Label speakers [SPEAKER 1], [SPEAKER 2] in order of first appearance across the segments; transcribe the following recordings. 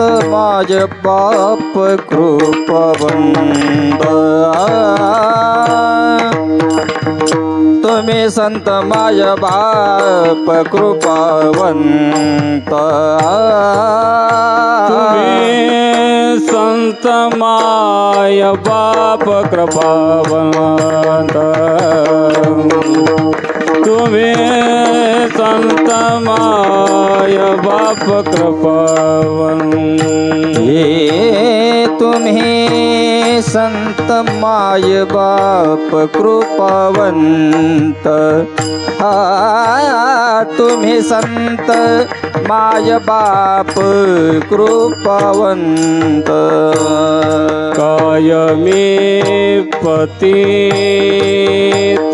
[SPEAKER 1] संत माझ बाप कृपवंत तुम्ही संत माझ बाप कृपावंत
[SPEAKER 2] संत माय बाप कृपावंत तुम्ही संत माय बाप कृपावंत
[SPEAKER 1] हे तुम्ही संत माय बाप कृपावंत। हा तुम्ही संत माय बाप कृपावंत।
[SPEAKER 2] कायमी पतित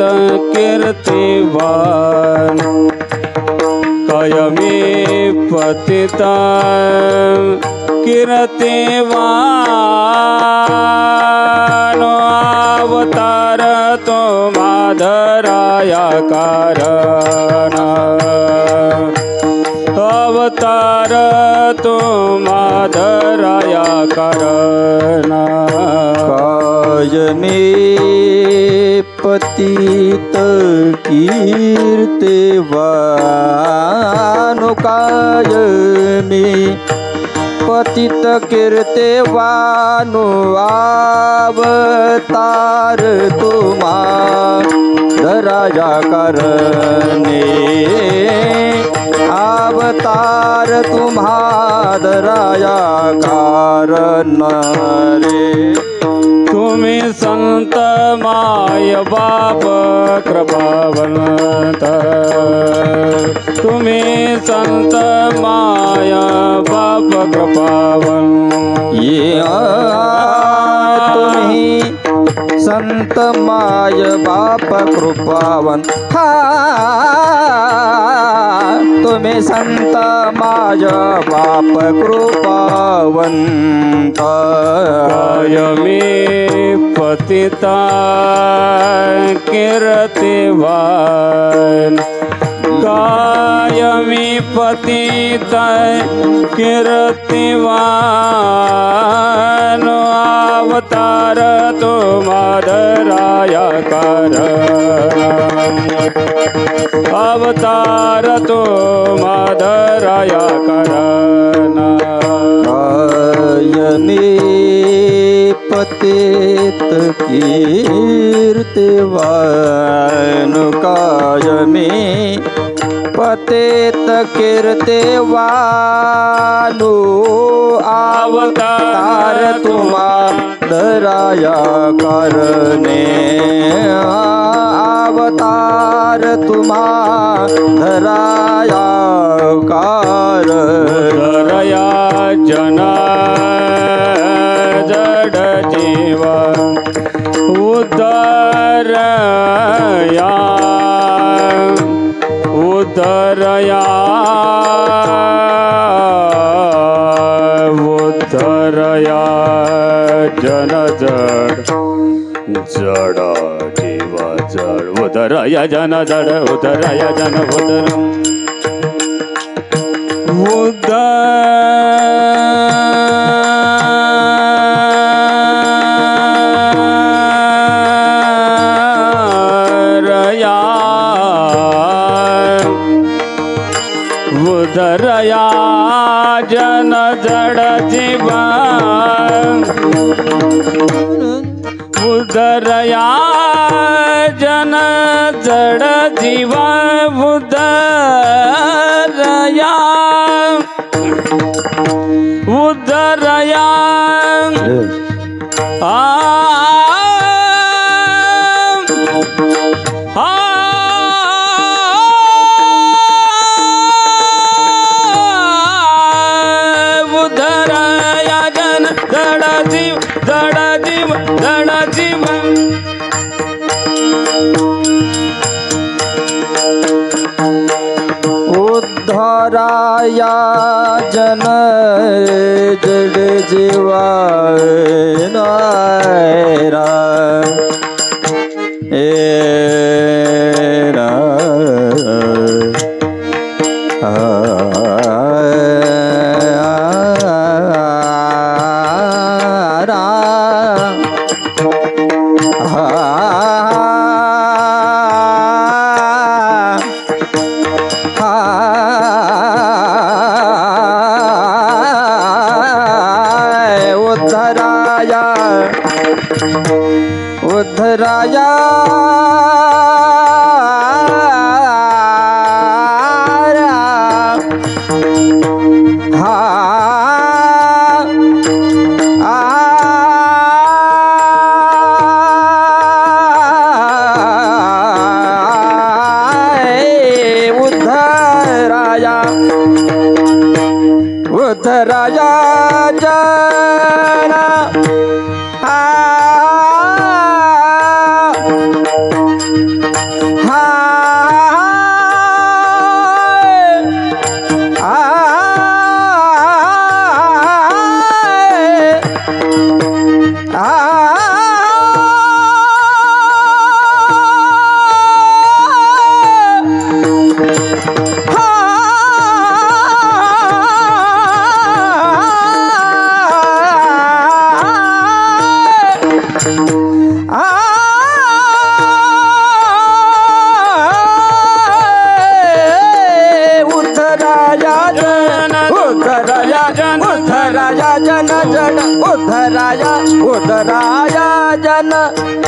[SPEAKER 2] कीर्तिवान। स्वयमे पतिता किरते वानो अवतार तो माधराया कारण। अवतार तो माधराया कारण।
[SPEAKER 1] कायमे पतित कीर्तिवानु कायमे पतित कीर्तिवानु आवतार तुम्हा धराजा करणे. अवतार तुम्हा धराया कारण रे
[SPEAKER 2] तुम्ही संत माय बाप कृपावंत तुम्ही संत माय बाप कृपावन
[SPEAKER 1] ये तुम्ही संत माय बाप कृपावन हा तुम्ही संत माय बाप कृपावंत.
[SPEAKER 2] मी पतिता कीर्तिवान कायमी पतिता कीर्तिवान अवतार तो माधराया कर अवतार तो माधराया कारण।
[SPEAKER 1] कायमे पतेत कीर्तिवानु कायमे पतेत कीर्तिवानु अवतार तुम्हा धराया करणे अवतार तुम्हा धराया कार
[SPEAKER 2] धरया जना जड जीव. उदरया. उदरया. उदरया जन जड. जड उदरया जन जड उदरया जन उदर। उदरया उदरया जन जड जीवा उदरया जन जड जीवा उदरया। उदरया। आ। आ। उदरया जन जड जीव जड जीव जड जीव।
[SPEAKER 1] उद्धराय उद्धराया जन जड जीवा नायरा ए उद्धराया उद्धराया उद्धराया जना हा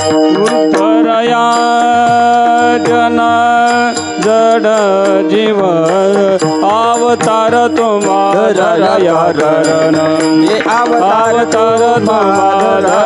[SPEAKER 1] उद्धराया जन
[SPEAKER 2] जड जीव अवतार तुम्हारा रण
[SPEAKER 1] अवतार
[SPEAKER 2] अवतार तुम्हारा